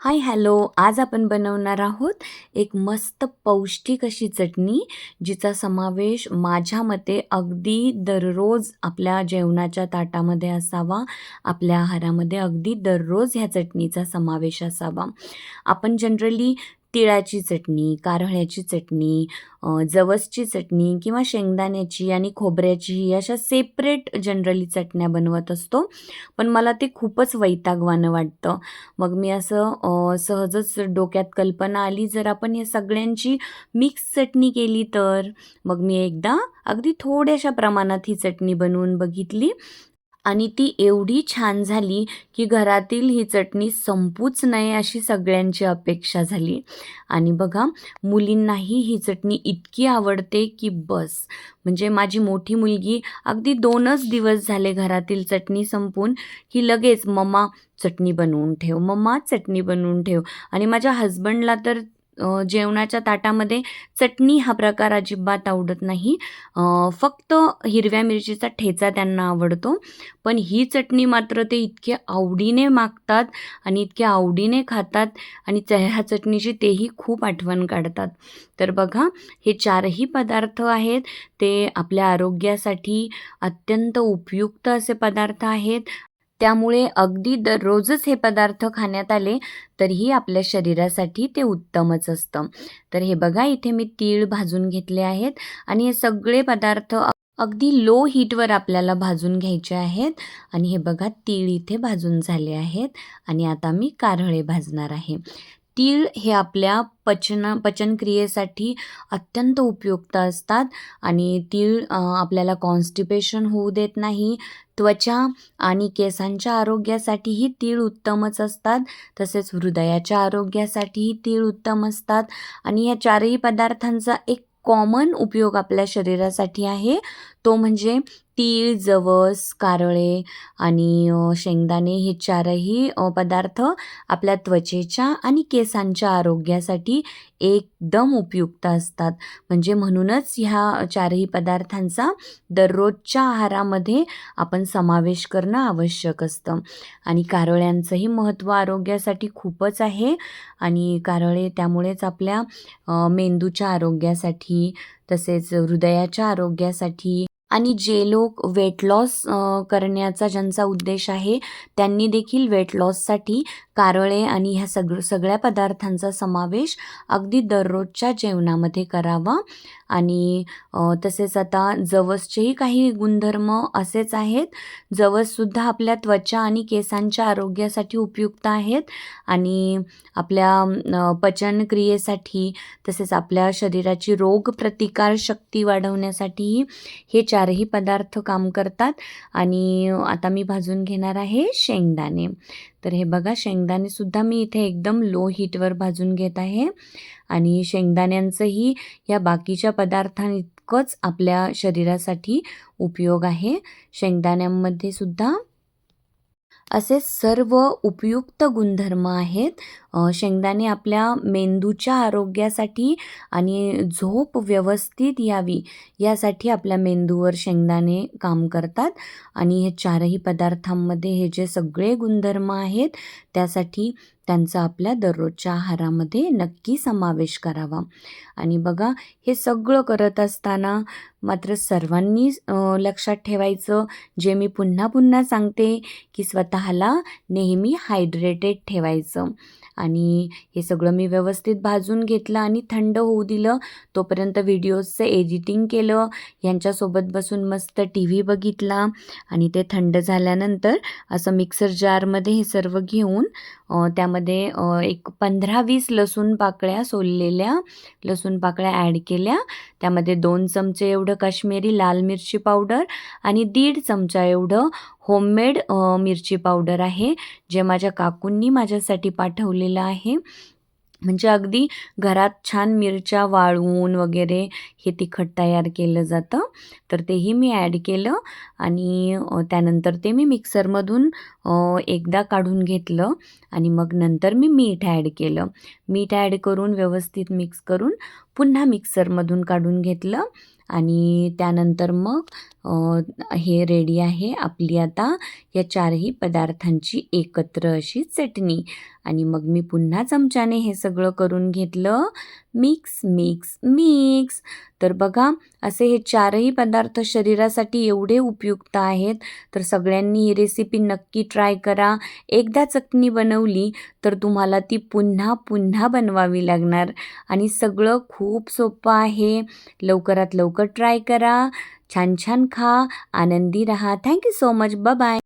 Hi hello. आज आपण बनवणार आहोत एक मस्त पौष्टिक अशी चटणी जिचा समावेश माझ्या मते अगदी दररोज आपल्या जेवणाच्या ताटामध्ये असावा आपल्या आहारामध्ये अगदी दररोज ह्या चटणीचा समावेश असावा. आपण जनरली तिळाची चटणी कारळ्याची चटणी जवसची चटणी किंवा शेंगदाण्याची आणि खोबऱ्याची अशा सेपरेट जनरली चटण्या बनवत असतो. पण मला ते खूपच वैतागवानं वाटतं. मग मी असं सहजच डोक्यात कल्पना आली जर आपण या सगळ्यांची मिक्स चटणी केली तर. मग मी एकदा अगदी थोड्याशा प्रमाणात ही चटणी बनवून बघितली. आणि ती एवढी छान झाली की घरातील ही चटणी संपूच नये अशी सगळ्यांची अपेक्षा झाली. आणि बघा मुलींनाही ही चटणी इतकी आवडते की बस. म्हणजे माझी मोठी मुलगी अगदी दोनच दिवस झाले घरातील चटणी संपून की लगेच मम्मा चटणी बनवून ठेव मम्मा चटणी बनवून ठेव. आणि माझ्या हजबंडला तर जेवणाच्या ताटामध्ये चटणी हा प्रकार अजिबात आवडत नाही. फक्त हिरव्या मिरचीचा ठेचा त्यांना आवडतो. पण ही चटणी मात्र ते इतके आवडीने मागतात आणि इतके आवडीने खातात आणि ह्या चटणीची तेही खूप आठवण काढतात. तर बघा हे चारही पदार्थ आहेत. ते आपल्या आरोग्यासाठी अत्यंत उपयुक्त असे पदार्थ आहेत. त्यामुळे अगदी दररोजच हे पदार्थ खाण्यात आले तरीही आपल्या शरीरासाठी ते उत्तमच असतं. तर हे बघा इथे मी तीळ भाजून घेतले आहेत आणि हे सगळे पदार्थ अगदी लो हीटवर आपल्याला भाजून घ्यायचे आहेत. आणि हे बघा तीळ इथे भाजून झाले आहेत आणि आता मी कारळे भाजणार आहे. तीळ हे आपल्या पचन पचनक्रियेसाठी अत्यंत उपयुक्त असतात आणि तीळ आपल्याला कॉन्स्टिपेशन होऊ देत नाही. त्वचा आणि केसांच्या आरोग्यासाठीही तीळ उत्तमच असतात तसेच हृदयाच्या आरोग्यासाठीही तीळ उत्तम असतात आणि या चारही पदार्थांचा एक कॉमन उपयोग आपल्या शरीरासाठी आहे. तो म्हणजे तीळ जवस कारळे आणि शेंगदाणे हे चारही पदार्थ आपल्या त्वचेच्या आणि केसांच्या आरोग्यासाठी एकदम उपयुक्त असतात. म्हणजे म्हणूनच ह्या चारही पदार्थांचा दररोजच्या आहारामध्ये आपण समावेश करणं आवश्यक असतं. आणि कारळ्यांचंही महत्त्व आरोग्यासाठी खूपच आहे. आणि कारळे त्यामुळेच आपल्या मेंदूच्या आरोग्यासाठी तसेच हृदयाच्या आरोग्यासाठी आणि जे लोक वेट लॉस करण्याचा ज्यांचा उद्देश आहे त्यांनी देखील वेट लॉससाठी कारळे आणि ह्या सग सगळ्या पदार्थांचा समावेश अगदी दररोजच्या जेवणामध्ये करावा. आणि तसेच आता जवसचेही काही गुणधर्म असेच आहेत. जवससुद्धा आपल्या त्वचा आणि केसांच्या आरोग्यासाठी उपयुक्त आहेत. आणि आपल्या पचनक्रियेसाठी तसेच आपल्या शरीराची रोगप्रतिकारशक्ती वाढवण्यासाठीही हे चारही पदार्थ काम करतात. आणि आता मी भाजून घेणार आहे शेंगदाणे. तर हे बघा शेंगदाणेसुद्धा मी इथे एकदम लो हीटवर भाजून घेत आहे. आणि शेंगदाण्यांचंही या बाकीच्या पदार्थांइतकंच आपल्या शरीरासाठी उपयोग आहे. शेंगदाण्यांमध्ये सुद्धा असे सर्व उपयुक्त गुणधर्म आहेत. शेंगदाणे आपल्या मेंदूच्या आरोग्यासाठी आणि झोप व्यवस्थित यावी यासाठी आपल्या मेंदूवर शेंगदाणे काम करतात. आणि हे चारही पदार्थांमध्ये हे जे सगळे गुणधर्म आहेत त्यासाठी त्यांचा आपल्या दररोजच्या आहारामध्ये नक्की समावेश करावा. आणि बघा हे सगळं करत असताना मात्र सर्वांनी लक्षात ठेवायचं. जे मी पुन्हा पुन्हा सांगते की स्वतःला नेहमी हायड्रेटेड ठेवायचं. आणि हे सगळं मी व्यवस्थित भाजून घेतलं आणि थंड होऊ दिलं. तोपर्यंत व्हिडिओजचं एडिटिंग केलं. यांच्यासोबत बसून मस्त टी व्ही बघितला. आणि ते थंड झाल्यानंतर असं मिक्सर जारमध्ये हे सर्व घेऊन त्यामध्ये एक पंधरा वीस लसूण पाकळ्या सोललेल्या लसूण पाकळ्या ॲड केल्या. त्यामध्ये दोन चमचे एवढं काश्मीरी लाल मिरची पावडर आणि दीड चमचा एवढं होममेड मिरची पावडर आहे जे माझ्या काकूंनी माझ्यासाठी पाठवलेलं आहे. म्हणजे अगदी घरात छान मिरच्या वाळवून वगैरे हे तिखट तयार केलं जातं. तर तेही मी ॲड केलं आणि त्यानंतर ते मी मिक्सरमधून एकदा काढून घेतलं आणि मग नंतर मी मीठ ॲड केलं. मीठ ॲड करून व्यवस्थित मिक्स करून पुन्हा मिक्सरमधून काढून घेतलं. आणि त्यानंतर मग हे रेडी आहे आपली आता या चारही पदार्थांची एकत्र अशी चटणी. आणि मग मी पुन्हा चमच्याने हे सगळं करून घेतलं. मिक्स मिक्स मिक्स तर बघा असे हे चारही पदार्थ शरीरासाठी एवढे उपयुक्त आहेत. तर सगळ्यांनी ही रेसिपी नक्की ट्राय करा. एकदा चटणी बनवली तर तुम्हाला ती पुन्हा पुन्हा बनवावी लागणार. आणि सगळं खूप सोपं आहे. लवकरात लवकर ट्राय करा. छान छान खा. आनंदी रहा. Thank you so much bye